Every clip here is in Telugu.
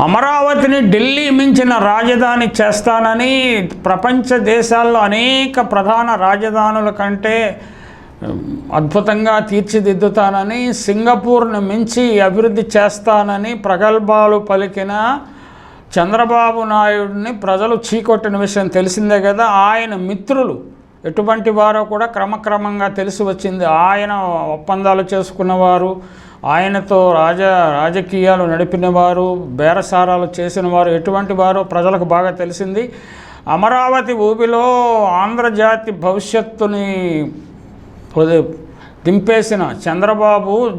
అమరావతిని ఢిల్లీ మించిన రాజధాని చేస్తానని ప్రపంచ దేశాల్లో అనేక ప్రధాన రాజధానుల కంటే అద్భుతంగా తీర్చిదిద్దుతానని సింగపూర్ను మించి అభివృద్ధి చేస్తానని ప్రగల్భాలు పలికిన చంద్రబాబు నాయుడిని ప్రజలు చీకొట్టిన విషయం తెలిసిందే కదా. ఆయన మిత్రులు ఎటువంటి వారో కూడా క్రమక్రమంగా తెలిసి వచ్చింది. ఆయన ఒప్పందాలు చేసుకున్నవారు ఆయనతో రాజ రాజకీయాలు నడిపినవారు బేరసారాలు చేసిన వారు ఎటువంటి వారో ప్రజలకు బాగా తెలిసింది. అమరావతి ఊబిలో ఆంధ్రజాతి భవిష్యత్తుని దింపేసిన చంద్రబాబు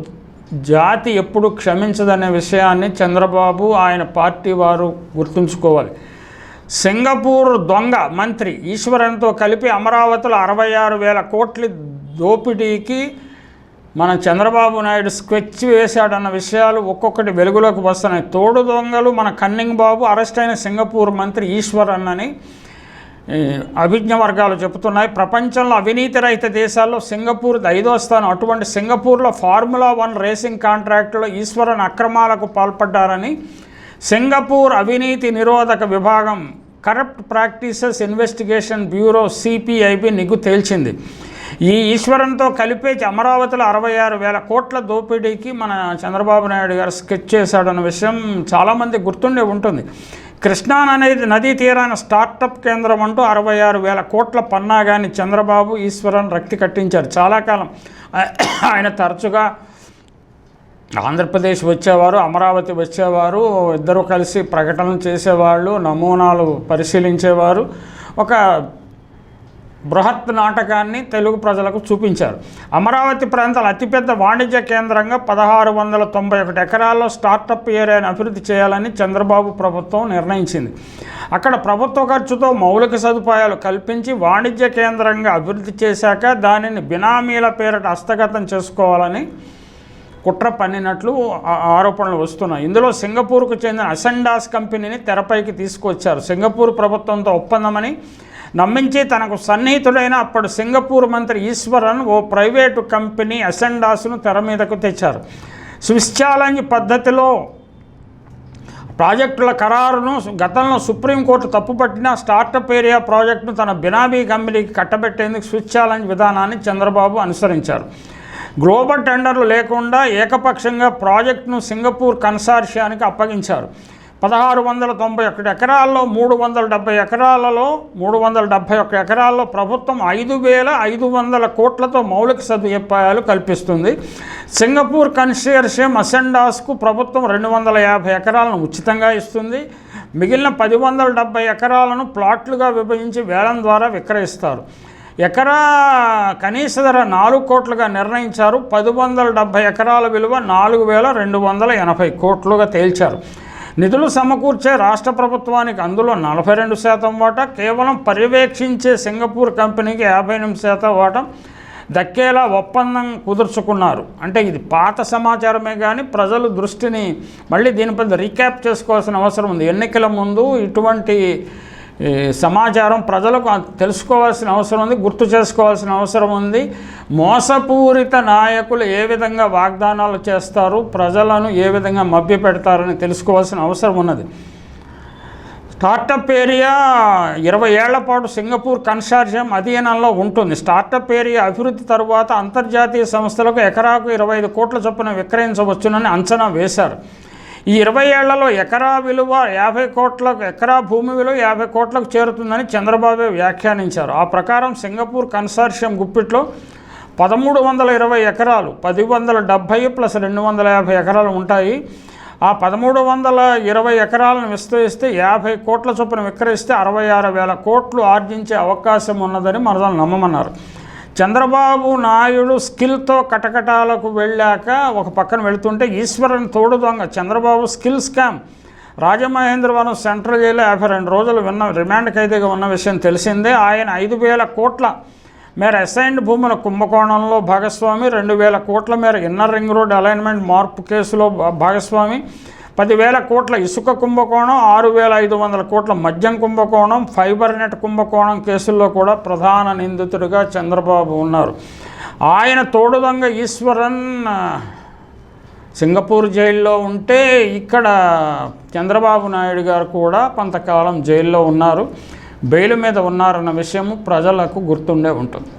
జాతి ఎప్పుడు క్షమించదనే విషయాన్ని చంద్రబాబు ఆయన పార్టీ వారు గుర్తుంచుకోవాలి. సింగపూర్ దొంగ మంత్రి ఈశ్వరన్తో కలిపి అమరావతిలో అరవై ఆరు వేల కోట్ల దోపిడీకి మన చంద్రబాబు నాయుడు స్కెచ్ వేశాడన్న విషయాలు ఒక్కొక్కటి వెలుగులోకి వస్తున్నాయి. తోడు దొంగలు మన కన్నింగ్ బాబు అరెస్ట్ అయిన సింగపూర్ మంత్రి ఈశ్వరన్ అని అభిజ్ఞ వర్గాలు చెబుతున్నాయి. ప్రపంచంలో అవినీతి రహిత దేశాల్లో సింగపూర్ ఐదో స్థానం. అటువంటి సింగపూర్లో ఫార్ములా వన్ రేసింగ్ కాంట్రాక్టులో ఈశ్వరన్ అక్రమాలకు పాల్పడ్డారని సింగపూర్ అవినీతి నిరోధక విభాగం corrupt practices investigation bureau CPIB నిగ్గు తేల్చింది. ఈ ఈశ్వరంతో కలిపే అమరావతిలో అరవై ఆరు వేల కోట్ల దోపిడీకి మన చంద్రబాబు నాయుడు గారు స్కెచ్ చేశాడన్న విషయం చాలామంది గుర్తుండే ఉంటుంది. కృష్ణా అనేది నదీ తీరాన స్టార్టప్ కేంద్రం అంటూ అరవై ఆరు వేల కోట్ల పన్నాగాన్ని చంద్రబాబు ఈశ్వరన్ రక్తి కట్టించారు. చాలా కాలం ఆయన తరచుగా ఆంధ్రప్రదేశ్ వచ్చేవారు అమరావతి వచ్చేవారు ఇద్దరు కలిసి ప్రకటనలు చేసేవాళ్ళు నమూనాలు పరిశీలించేవారు. ఒక బృహత్ నాటకాన్ని తెలుగు ప్రజలకు చూపించారు. అమరావతి ప్రాంతాల అతిపెద్ద వాణిజ్య కేంద్రంగా పదహారు వందల తొంభై ఒకటి ఎకరాల్లో స్టార్టప్ ఏరియాను అభివృద్ధి చేయాలని చంద్రబాబు ప్రభుత్వం నిర్ణయించింది. అక్కడ ప్రభుత్వ ఖర్చుతో మౌలిక సదుపాయాలు కల్పించి వాణిజ్య కేంద్రంగా అభివృద్ధి చేశాక దానిని బినామీల పేరిట హస్తగతం చేసుకోవాలని కుట్ర పన్నినట్లు ఆరోపణలు వస్తున్నాయి. ఇందులో సింగపూర్కు చెందిన అసెండాస్ కంపెనీని తెరపైకి తీసుకొచ్చారు. సింగపూర్ ప్రభుత్వంతో ఒప్పందమని నమ్మించి తనకు సన్నిహితుడైన అప్పుడు సింగపూర్ మంత్రి ఈశ్వరన్ ఓ ప్రైవేటు కంపెనీ అసెండాస్ను తెర మీదకు తెచ్చారు. స్విస్ ఛాలెంజ్ పద్ధతిలో ప్రాజెక్టుల ఖరారును గతంలో సుప్రీంకోర్టు తప్పుపట్టిన స్టార్టప్ ఏరియా ప్రాజెక్టును తన బినామీ కంపెనీకి కట్టబెట్టేందుకు స్విచ్ ఛాలెంజ్ విధానాన్ని చంద్రబాబు అనుసరించారు. గ్లోబల్ టెండర్లు లేకుండా ఏకపక్షంగా ప్రాజెక్టును సింగపూర్ కన్సార్షియానికి అప్పగించారు. పదహారు వందల తొంభై ఒకటి ఎకరాల్లో మూడు వందల డెబ్బై ఎకరాలలో మూడు వందల డెబ్బై ఒక్క ఎకరాల్లో ప్రభుత్వం ఐదు వేల ఐదు వందల కోట్లతో మౌలిక సదుపాయాలు కల్పిస్తుంది. సింగపూర్ కన్సోర్షియం అసెండాస్కు ప్రభుత్వం రెండు వందల యాభై ఎకరాలను ఉచితంగా ఇస్తుంది. మిగిలిన పది వందల డెబ్బై ఎకరాలను ప్లాట్లుగా విభజించి వేలం ద్వారా విక్రయిస్తారు. ఎకరా కనీస ధర నాలుగు కోట్లుగా నిర్ణయించారు. పది వందల డెబ్బై ఎకరాల విలువ నాలుగు వేల రెండు వందల ఎనభై కోట్లుగా తేల్చారు. నిధులు సమకూర్చే రాష్ట్ర ప్రభుత్వానికి అందులో నలభై రెండు శాతం వాటా కేవలం పర్యవేక్షించే సింగపూర్ కంపెనీకి యాభై ఎనిమిది శాతం వాటా దక్కేలా ఒప్పందం కుదుర్చుకున్నారు. అంటే ఇది పాత సమాచారమే కానీ ప్రజలు దృష్టిని మళ్ళీ దీనిపై రీక్యాప్ చేసుకోవాల్సిన అవసరం ఉంది. ఎన్నికల ముందు ఇటువంటి సమాచారం ప్రజలకు తెలుసుకోవాల్సిన అవసరం ఉంది గుర్తు చేసుకోవాల్సిన అవసరం ఉంది. మోసపూరిత నాయకులు ఏ విధంగా వాగ్దానాలు చేస్తారు ప్రజలను ఏ విధంగా మభ్యపెడతారని తెలుసుకోవాల్సిన అవసరం ఉన్నది. స్టార్టప్ ఏరియా ఇరవై ఏళ్ళ పాటు సింగపూర్ కన్సార్షియం అధీనంలో ఉంటుంది. స్టార్టప్ ఏరియా అభివృద్ధి తరువాత అంతర్జాతీయ సంస్థలకు ఎకరాకు ఇరవై ఐదు కోట్ల చొప్పున విక్రయించవచ్చునని అంచనా వేశారు. ఈ ఇరవై ఏళ్ళలో ఎకరా విలువ యాభై కోట్లకు ఎకరా భూమి విలువ యాభై కోట్లకు చేరుతుందని చంద్రబాబు వ్యాఖ్యానించారు. ఆ ప్రకారం సింగపూర్ కన్సార్షియం గుప్పిట్లో పదమూడు వందల ఇరవై ఎకరాలు పది వందల డెబ్భై ప్లస్ రెండు వందల యాభై ఎకరాలు ఉంటాయి. ఆ పదమూడు వందల ఇరవై ఎకరాలను విస్తరిస్తే యాభై కోట్ల చొప్పున విక్రయిస్తే అరవై ఆరు వేల కోట్లు ఆర్జించే అవకాశం ఉన్నదని మనదాలు నమ్మమన్నారు. చంద్రబాబు నాయుడు స్కిల్తో కటకటాలకు వెళ్ళాక ఒక పక్కన వెళుతుంటే ఈశ్వరన్ తోడు దొంగ Chandrababu skill scam. Rajamahendravaram central jail యాభై రెండు రోజులు విన్న రిమాండ్ ఖైదీగా ఉన్న విషయం తెలిసిందే. ఆయన ఐదు వేల కోట్ల మేర అసైన్డ్ భూముల కుంభకోణంలో భాగస్వామి రెండు వేల కోట్ల మేర ఇన్నర్ రింగ్ రోడ్ అలైన్మెంట్ మార్పు కేసులో భాగస్వామి. పదివేల కోట్ల ఇసుక కుంభకోణం ఆరు వేల ఐదు వందల కోట్ల మద్యం కుంభకోణం ఫైబర్ నెట్ కుంభకోణం కేసుల్లో కూడా ప్రధాన నిందితుడిగా చంద్రబాబు ఉన్నారు. ఆయన తోడుదొంగ ఈశ్వరన్ సింగపూర్ జైల్లో ఉంటే ఇక్కడ చంద్రబాబు నాయుడు గారు కూడా కొంతకాలం జైల్లో ఉన్నారు. బెయిల్ మీద ఉన్నారన్న విషయము ప్రజలకు గుర్తుండే ఉంటుంది.